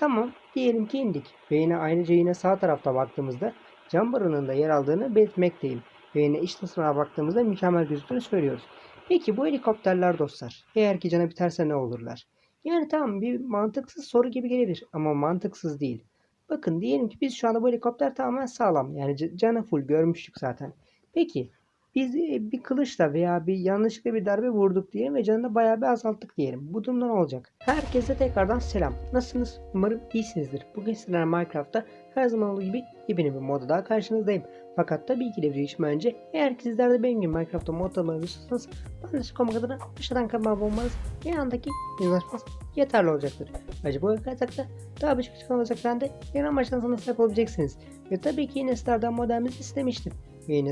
Tamam diyelim ki indik ve yine ayrıca yine sağ tarafta baktığımızda cam barınığında yer aldığını belirtmekteyim. Ve yine iç tasarına baktığımızda mükemmel gözüktüğünü söylüyoruz. Peki bu helikopterler dostlar eğer ki cana biterse ne olurlar? Yani tamam bir mantıksız soru gibi gelebilir ama mantıksız değil. Bakın diyelim ki biz şu anda bu helikopter tamamen sağlam. Yani canı full görmüştük zaten. Peki biz e, bir kılıçla veya bir yanlışlıkla bir darbe vurduk diyelim ve canını bayağı bir azalttık diyelim. Bu durumda ne olacak? Herkese tekrardan selam. Nasılsınız? Umarım iyisinizdir. Bugün sizlerle Minecraft'ta her zaman olduğu gibi yepyeni bir modda daha karşınızdayım. Fakat tabii ki de önce eğer ki sizler de benim gibi Minecraft'ta mod almayı istiyorsanız de çıkmak adına aşağıdan kanalıma abone olmanız ve yanındaki yazışmanız yeterli olacaktır. Ayrıca bu yaparsak da daha birçok çıkan olacaklarında yeni amaçlarınıza sahip olabileceksiniz. Ve tabii ki yine sizlerden modelimizi istemiştim.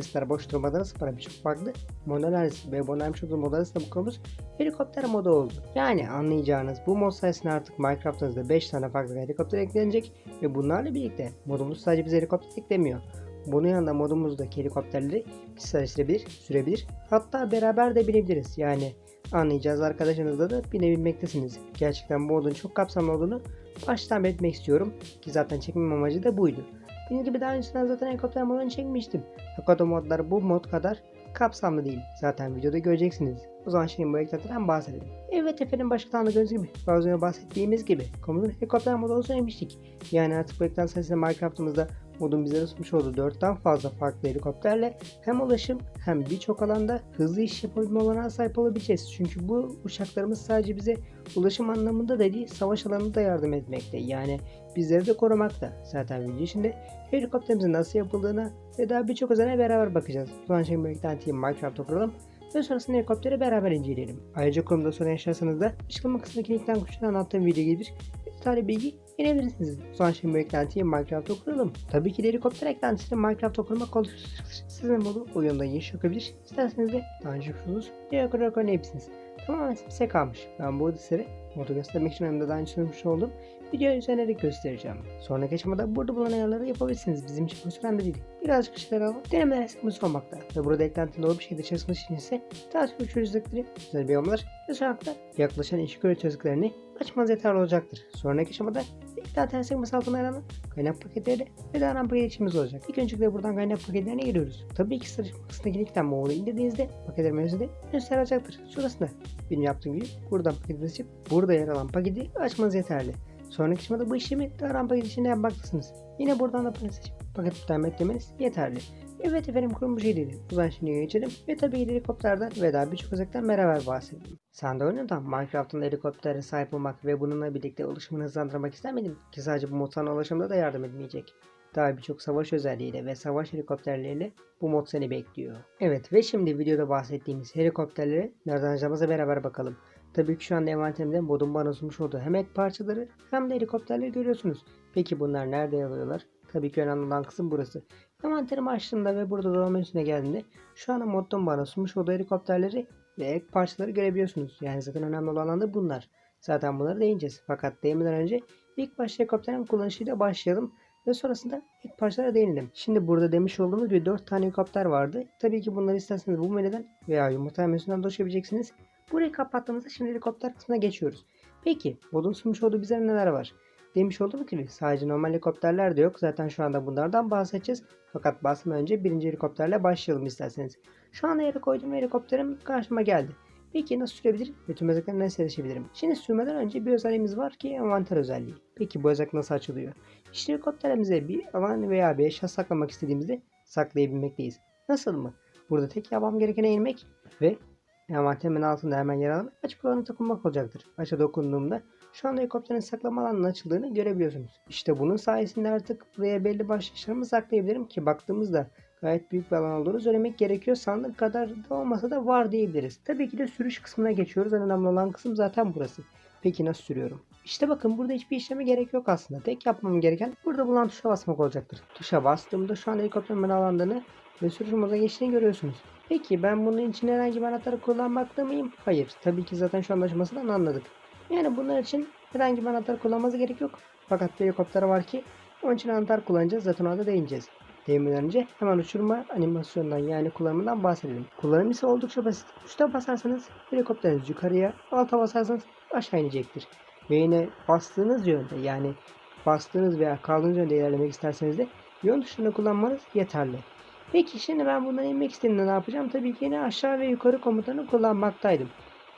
Sizler boş durmadınız para birçok farklı model analizi ve olduğu model bu konumuz helikopter modu oldu. Yani anlayacağınız bu mod sayesinde artık Minecraft'ınızda 5 tane farklı helikopter eklenecek ve bunlarla birlikte modumuz sadece bize helikopter eklemiyor. Bunun yanında modumuzdaki helikopterleri kişiselleştirebilir, sürebilir, hatta beraber de binebiliriz. Yani anlayacağız arkadaşınızla da binebilmektesiniz. Gerçekten bu modun çok kapsamlı olduğunu baştan belirtmek istiyorum ki zaten çekmem amacı da buydu. Benim gibi daha önceden zaten helikopter modunu çekmiştim. Fakat o modlar bu mod kadar kapsamlı değil. Zaten videoda göreceksiniz. O zaman şimdi bu helikopterden bahsedelim. Evet efendim başka gördüğünüz gibi ve önce bahsettiğimiz gibi konumuzun helikopter modu olduğunu söylemiştik. Yani artık bu ekran sayesinde Minecraft'ımızda modun bize sunmuş olduğu 4'ten fazla farklı helikopterle hem ulaşım hem birçok alanda hızlı iş yapabilme olanağı sahip olabileceğiz. Çünkü bu uçaklarımız sadece bize ulaşım anlamında da değil savaş alanında da yardım etmekte. Yani bizleri de korumakta. Zaten video içinde helikopterimizin nasıl yapıldığına ve daha birçok özelliğe beraber bakacağız. O zaman şimdi bu eklentiyi Minecraft'a kuralım ve sonrasında helikopteri beraber inceleyelim. Ayrıca kurumda sorun yaşarsanız da açıklama kısmındaki linkten kuşadan anlattığım video gelir. Detaylı bilgi verebilirsiniz. Zaman şimdi bu eklentiyi Minecraft'ta kuralım. Tabii ki de helikopter eklentisini Minecraft'ta kurmak olur. Sizin modu oyunda giriş yapabilir. İsterseniz de önce kurulmuş diğer kurarak oynayabilirsiniz. Tamamen size kalmış. Ben bu sizlere modu göstermek için önümde daha sunmuş oldum. Video üzerine de göstereceğim. Sonraki aşamada burada bulunan ayarları yapabilirsiniz. Bizim için bu önemli değil. Birazcık işler alıp denemeler sıkmış olmakta. Ve burada eklentinin doğru bir şekilde çalışması için ise çözücülükleri, güzel bir yorumlar ve sonraki yaklaşan iş göre çözüklerini açmanız yeterli olacaktır. Sonraki aşamada eklenti sıkması altına aranan kaynak paketleri ve daha paket içimiz olacak. İlk öncelikle buradan kaynak paketlerine giriyoruz. Tabii ki sırf kısmındaki linkten bu indirdiğinizde paketler menüsünde gösterecektir. Sonrasında benim yaptığım gibi buradan paketi seçip burada yer alan paketi açmanız yeterli. Sonraki aşamada bu işlemi daha paket içinde yapmaktasınız. Yine buradan da paket seçip paket tutan eklemeniz yeterli. Evet efendim kurum bu. O zaman şimdi geçelim ve tabii helikopterden ve daha birçok özellikten beraber bahsedelim. Sen de oyundan Minecraft'ın helikoptere sahip olmak ve bununla birlikte ulaşımını hızlandırmak istemedim ki sadece bu mod sana ulaşımda da yardım etmeyecek. Daha birçok savaş özelliğiyle ve savaş helikopterleriyle bu mod seni bekliyor. Evet ve şimdi videoda bahsettiğimiz helikopterlere nereden alacağımıza beraber bakalım. Tabii ki şu anda envanterimde modun bana sunmuş olduğu hem ek parçaları hem de helikopterleri görüyorsunuz. Peki bunlar nerede alıyorlar? Tabii ki önemli olan kısım burası. Envanterimi açtığımda ve burada dolama menüsüne geldiğinde şu anda moddan bana sunmuş olduğu helikopterleri ve ek parçaları görebiliyorsunuz. Yani zaten önemli olan da bunlar. Zaten bunları değineceğiz. Fakat değinmeden önce ilk başta helikopterin kullanışıyla başlayalım ve sonrasında ek parçalara değinelim. Şimdi burada demiş olduğumuz bir 4 tane helikopter vardı. Tabii ki bunları isterseniz bu menüden veya yumurta menüsünden ulaşabileceksiniz. Burayı kapattığımızda şimdi helikopter kısmına geçiyoruz. Peki modun sunmuş olduğu bize neler var? Demiş olduğum gibi sadece normal helikopterler de yok. Zaten şu anda bunlardan bahsedeceğiz. Fakat bahsetmeden önce birinci helikopterle başlayalım isterseniz. Şu anda yere koyduğum helikopterim karşıma geldi. Peki nasıl sürebilirim ve tüm özelliklerine nasıl erişebilirim? Şimdi sürmeden önce bir özelliğimiz var ki envanter özelliği. Peki bu özellik nasıl açılıyor? İşte helikopterimize bir alan veya bir eşya saklamak istediğimizde saklayabilmekteyiz. Nasıl mı? Burada tek yapmam gereken eğilmek ve envanterimin altında hemen yer alan açık olanı dokunmak olacaktır. Açı dokunduğumda şu anda helikopterin saklama alanının açıldığını görebiliyorsunuz. İşte bunun sayesinde artık buraya belli başlı eşyalarımı saklayabilirim ki baktığımızda gayet büyük bir alan olduğunu söylemek gerekiyor. Sandık kadar da olmasa da var diyebiliriz. Tabii ki de sürüş kısmına geçiyoruz. En önemli olan kısım zaten burası. Peki nasıl sürüyorum? İşte bakın burada hiçbir işleme gerek yok aslında. Tek yapmam gereken burada bulunan tuşa basmak olacaktır. Tuşa bastığımda şu anda helikopterimin alandığını ve sürüş moda geçtiğini görüyorsunuz. Peki ben bunun için herhangi bir anahtarı kullanmakta mıyım? Hayır. Tabii ki zaten şu anlaşmasından anladık. Yani bunlar için herhangi bir anahtar kullanmanıza gerek yok. Fakat bir helikopter var ki onun için anahtar kullanacağız. Zaten ona da değineceğiz. Değinmeden önce hemen uçurma animasyonundan yani kullanımından bahsedelim. Kullanım ise oldukça basit. Tuşa basarsanız helikopteriniz yukarıya, alta basarsanız aşağı inecektir. ve yine bastığınız yönde yani bastığınız veya kaldığınız yönde ilerlemek isterseniz de yön tuşunu kullanmanız yeterli. Peki şimdi ben bundan inmek istediğimde ne yapacağım? Tabii ki yine aşağı ve yukarı komutanı kullanmaktaydım.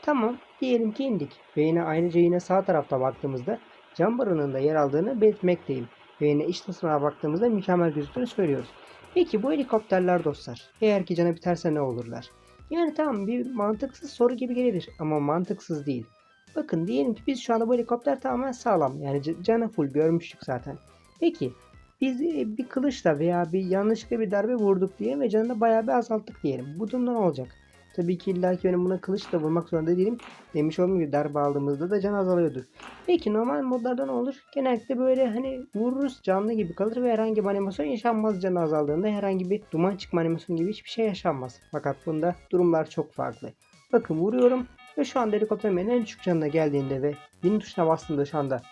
Tamam diyelim ki indik ve yine ayrıca yine sağ tarafta baktığımızda cam barının yer aldığını belirtmekteyim. Ve yine iç tasarıma baktığımızda mükemmel gözüktüğünü söylüyoruz. Peki bu helikopterler dostlar eğer ki cana biterse ne olurlar? Yani tamam bir mantıksız soru gibi gelebilir ama mantıksız değil. Bakın diyelim ki biz şu anda bu helikopter tamamen sağlam. Yani canı full görmüştük zaten. Peki biz e, bir kılıçla veya bir yanlışlıkla bir darbe vurduk diye ve canını bayağı bir azalttık diyelim. Bu durumda ne olacak? Tabii ki illa ki benim buna kılıçla vurmak zorunda değilim. Demiş olduğum gibi darbe aldığımızda da can azalıyordur. Peki normal modlarda ne olur? Genellikle böyle hani vururuz canlı gibi kalır ve herhangi bir animasyon yaşanmaz canı azaldığında herhangi bir duman çıkma animasyonu gibi hiçbir şey yaşanmaz. Fakat bunda durumlar çok farklı. Bakın vuruyorum ve şu anda helikopterimin en düşük canına geldiğinde ve bin tuşuna bastığımda şu anda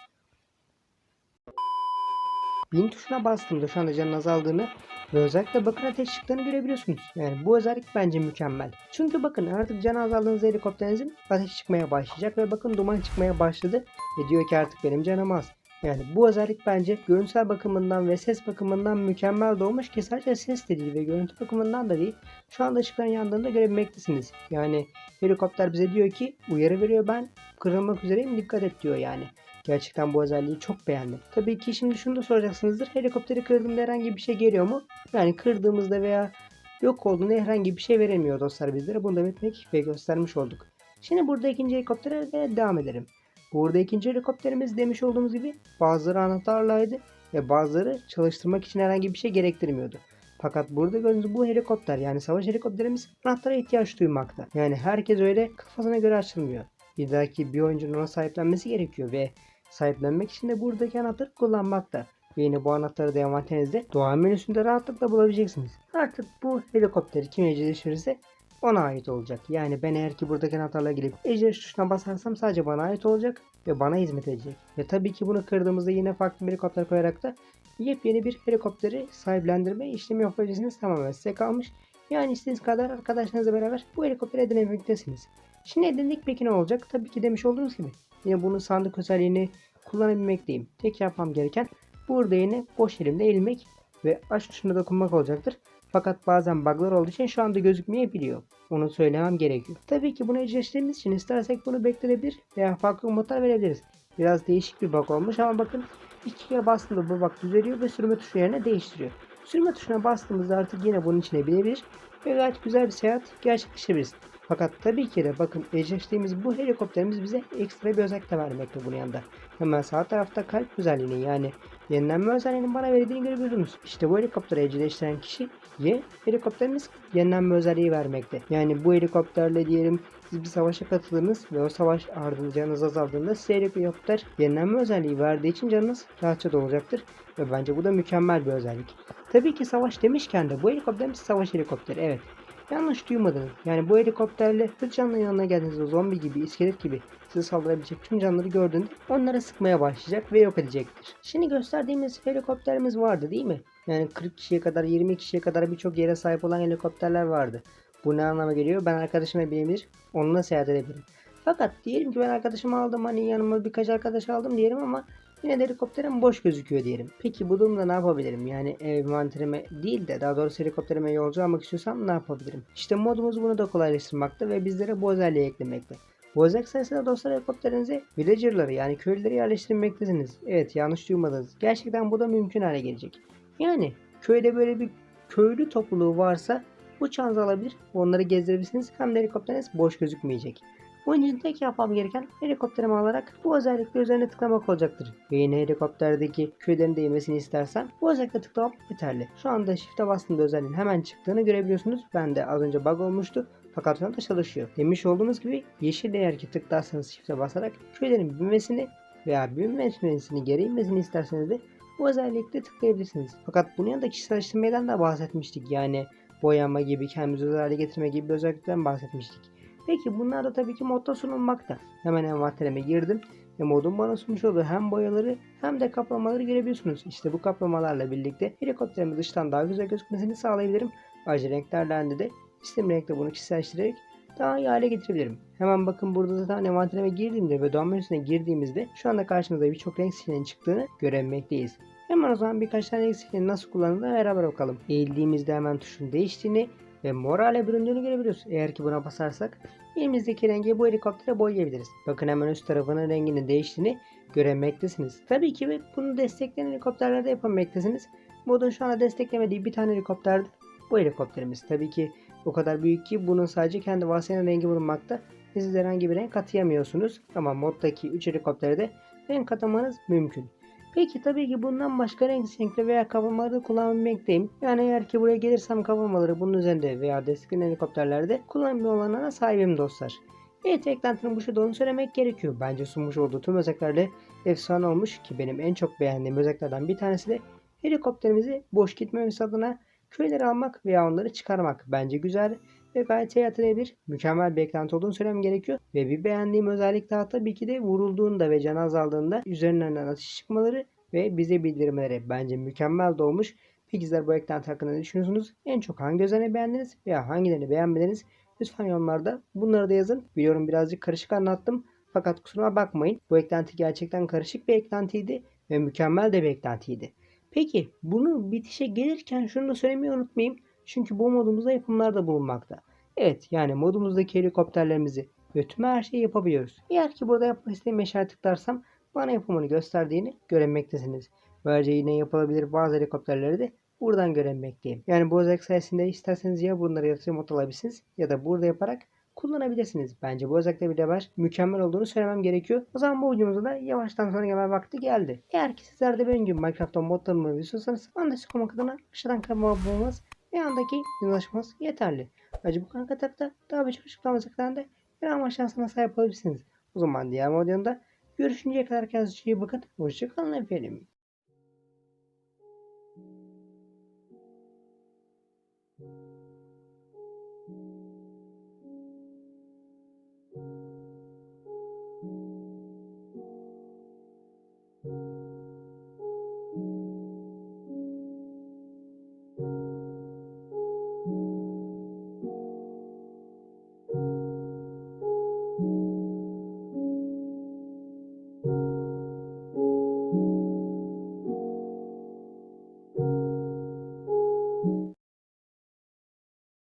bin tuşuna bastığımda şu anda canın azaldığını ve özellikle bakın ateş çıktığını görebiliyorsunuz. Yani bu özellik bence mükemmel. Çünkü bakın artık can azaldığınız helikopterinizin ateş çıkmaya başlayacak ve bakın duman çıkmaya başladı ve diyor ki artık benim canım az. Yani bu özellik bence görüntüsel bakımından ve ses bakımından mükemmel doğmuş ki sadece ses de değil ve görüntü bakımından da değil. Şu anda ışıkların yandığında görebilmektesiniz. Yani helikopter bize diyor ki uyarı veriyor ben kırılmak üzereyim dikkat et diyor yani. Gerçekten bu özelliği çok beğendim. Tabii ki şimdi şunu da soracaksınızdır. Helikopteri kırdığımda herhangi bir şey geliyor mu? Yani kırdığımızda veya yok olduğunda herhangi bir şey veremiyor dostlar bizlere. Bunu da belirtmek ve göstermiş olduk. Şimdi burada ikinci helikoptere de devam edelim. Burada ikinci helikopterimiz demiş olduğumuz gibi bazıları anahtarlaydı ve bazıları çalıştırmak için herhangi bir şey gerektirmiyordu. Fakat burada gördüğünüz bu helikopter yani savaş helikopterimiz anahtara ihtiyaç duymakta. Yani herkes öyle kafasına göre açılmıyor. Bir dahaki bir oyuncunun ona sahiplenmesi gerekiyor ve sahiplenmek için de buradaki anahtarı kullanmakta. Yine bu anahtarı da envanterinizde doğal menüsünde rahatlıkla bulabileceksiniz. Artık bu helikopteri kim eceleştirirse ona ait olacak. Yani ben eğer ki buradaki anahtarla gelip ejder tuşuna basarsam sadece bana ait olacak ve bana hizmet edecek. Ve tabii ki bunu kırdığımızda yine farklı bir helikopter koyarak da yepyeni bir helikopteri sahiplendirme işlemi yapabilirsiniz. Tamamen size kalmış. Yani istediğiniz kadar arkadaşlarınızla beraber bu helikopteri edinebilmektesiniz. Şimdi edindik peki ne olacak? Tabii ki demiş olduğunuz gibi. Yine bunun sandık özelliğini kullanabilmekteyim. Tek yapmam gereken burada yine boş elimde eğilmek ve aç tuşuna dokunmak olacaktır. Fakat bazen bug'lar olduğu için şu anda gözükmeyebiliyor. Onu söylemem gerekiyor. Tabii ki bunu eşleştirdiğimiz için istersek bunu beklenebilir veya farklı modlar verebiliriz. Biraz değişik bir bug olmuş ama bakın iki kere bastığımda bu bug düzeliyor ve sürme tuşu yerine değiştiriyor. Sürme tuşuna bastığımızda artık yine bunun içine binebilir ve gayet güzel bir seyahat gerçekleştirebiliriz. Fakat tabii ki de bakın eşleştiğimiz bu helikopterimiz bize ekstra bir özellik de vermekte bunun yanında. Hemen sağ tarafta kalp özelliğini yani yenilenme özelliğinin bana verildiğini görebiliyorsunuz. İşte bu helikopteri evcilleştiren kişi ye helikopterimiz yenilenme özelliği vermekte. Yani bu helikopterle diyelim siz bir savaşa katıldınız ve o savaş ardından canınız azaldığında size helikopter yenilenme özelliği verdiği için canınız rahatça dolacaktır. Ve bence bu da mükemmel bir özellik. Tabii ki savaş demişken de bu helikopterimiz savaş helikopteri evet. Yanlış duymadınız. Yani bu helikopterle bir canlı yanına geldiğinizde zombi gibi, iskelet gibi size saldırabilecek tüm canlıları gördüğünde onlara sıkmaya başlayacak ve yok edecektir. Şimdi gösterdiğimiz helikopterimiz vardı değil mi? Yani 40 kişiye kadar, 20 kişiye kadar birçok yere sahip olan helikopterler vardı. Bu ne anlama geliyor? Ben arkadaşıma binebilir, onunla seyahat edebilirim. Fakat diyelim ki ben arkadaşımı aldım hani yanıma birkaç arkadaş aldım diyelim ama yine de helikopterim boş gözüküyor diyelim. Peki bu durumda ne yapabilirim? Yani envanterime değil de daha doğrusu helikopterime yolcu almak istiyorsam ne yapabilirim? İşte modumuz bunu da kolaylaştırmakta ve bizlere bu özelliği eklemekte. Bu özellik sayesinde dostlar helikopterinize villagerları yani köylüleri yerleştirmektesiniz. Evet yanlış duymadınız. Gerçekten bu da mümkün hale gelecek. Yani köyde böyle bir köylü topluluğu varsa bu şansı alabilir. Onları gezdirebilirsiniz. Hem de helikopteriniz boş gözükmeyecek. İçin tek yapmam gereken helikopterimi alarak bu özellikle üzerine tıklamak olacaktır. Ve yine helikopterdeki köylerin değmesini istersen bu özellikle tıklamak yeterli. Şu anda shift'e bastığımda özelliğin hemen çıktığını görebiliyorsunuz. Ben de az önce bug olmuştu. Fakat şu anda çalışıyor. Demiş olduğumuz gibi yeşil eğer ki tıklarsanız shift'e basarak köylerin büyümesini veya büyümesini geri inmesini isterseniz de bu özellikle tıklayabilirsiniz. Fakat bunun yanında kişiselleştirmeden de bahsetmiştik. Yani boyama gibi kendimizi özel hale getirme gibi özellikten bahsetmiştik. Peki bunlar da tabii ki modda sunulmakta. Hemen envanterime girdim ve modun bana sunmuş olduğu hem boyaları hem de kaplamaları görebiliyorsunuz. İşte bu kaplamalarla birlikte helikopterimin dıştan daha güzel gözükmesini sağlayabilirim. Ayrıca renklerle de istediğim renkte bunu kişiselleştirerek daha iyi hale getirebilirim. Hemen bakın burada zaten envanterime girdiğimde ve doğum menüsüne girdiğimizde şu anda karşımıza birçok renk seçeneğinin çıktığını görebilmekteyiz. Hemen o zaman birkaç tane renk seçeneğini nasıl kullanıldığını beraber bakalım. Eğildiğimizde hemen tuşun değiştiğini ve mor hale büründüğünü görebiliyoruz. Eğer ki buna basarsak elimizdeki rengi bu helikoptere boyayabiliriz. Bakın hemen üst tarafının renginin değiştiğini göremektesiniz. Tabii ki bunu destekleyen helikopterlerde yapamektesiniz. Modun şu anda desteklemediği bir tane helikopterdir. Bu helikopterimiz tabii ki o kadar büyük ki bunun sadece kendi varsayılan rengi bulunmakta. Siz herhangi bir renk katayamıyorsunuz. Ama moddaki 3 helikoptere de renk katamanız mümkün. Peki tabii ki bundan başka renk seçenekleri veya kaplamaları kullanmaktayım. Yani eğer ki buraya gelirsem kaplamaları bunun üzerinde veya desteklenen helikopterlerde kullanımlı olanlara sahibim dostlar. Evet eklentinin bu şekilde olduğunu söylemek gerekiyor. Bence sunmuş olduğu tüm özelliklerle efsane olmuş ki benim en çok beğendiğim özelliklerden bir tanesi de helikopterimizi boş gitmemesi adına köyleri almak veya onları çıkarmak. Bence güzel ve iyi hatırlayabilir. Mükemmel bir eklenti olduğunu söylemem gerekiyor. Ve bir beğendiğim özellik daha tabii ki de vurulduğunda ve can azaldığında üzerinden atış çıkmaları ve bize bildirmeleri. Bence mükemmel de olmuş. Peki sizler bu eklenti hakkında ne düşünüyorsunuz? En çok hangi özelliğini beğendiniz veya hangilerini beğenmediniz? Lütfen yorumlarda bunları da yazın. Biliyorum birazcık karışık anlattım. Fakat kusuruma bakmayın. Bu eklenti gerçekten karışık bir eklentiydi ve mükemmel de bir eklentiydi. Peki bunu bitişe gelirken şunu da söylemeyi unutmayayım. Çünkü bu modumuzda yapımlar da bulunmakta. Evet yani modumuzdaki helikopterlerimizi ve her şeyi yapabiliyoruz. Eğer ki burada yapmak istediğim işaret tıklarsam bana yapımını gösterdiğini göremektesiniz. Böylece yine yapılabilir bazı helikopterleri de buradan göremekteyim. Yani bu özellik sayesinde isterseniz ya bunları yatırım not alabilirsiniz ya da burada yaparak kullanabilirsiniz. Bence bu özellikle beraber mükemmel olduğunu söylemem gerekiyor. O zaman bu videomuzda da yavaştan sonra gelme vakti geldi. Eğer ki sizler de benim gibi Minecraft'ta modlarımı istiyorsanız anlaşık olmak adına aşağıdan kanalıma abone olmanız yandaki yazışmanız yeterli. Ayrıca bu kanal katakta daha birçok açıklama özelliklerinde bir ama şansına sahip olabilirsiniz. O zaman diğer videomda görüşünceye kadar kendinize iyi bakın. Hoşçakalın efendim.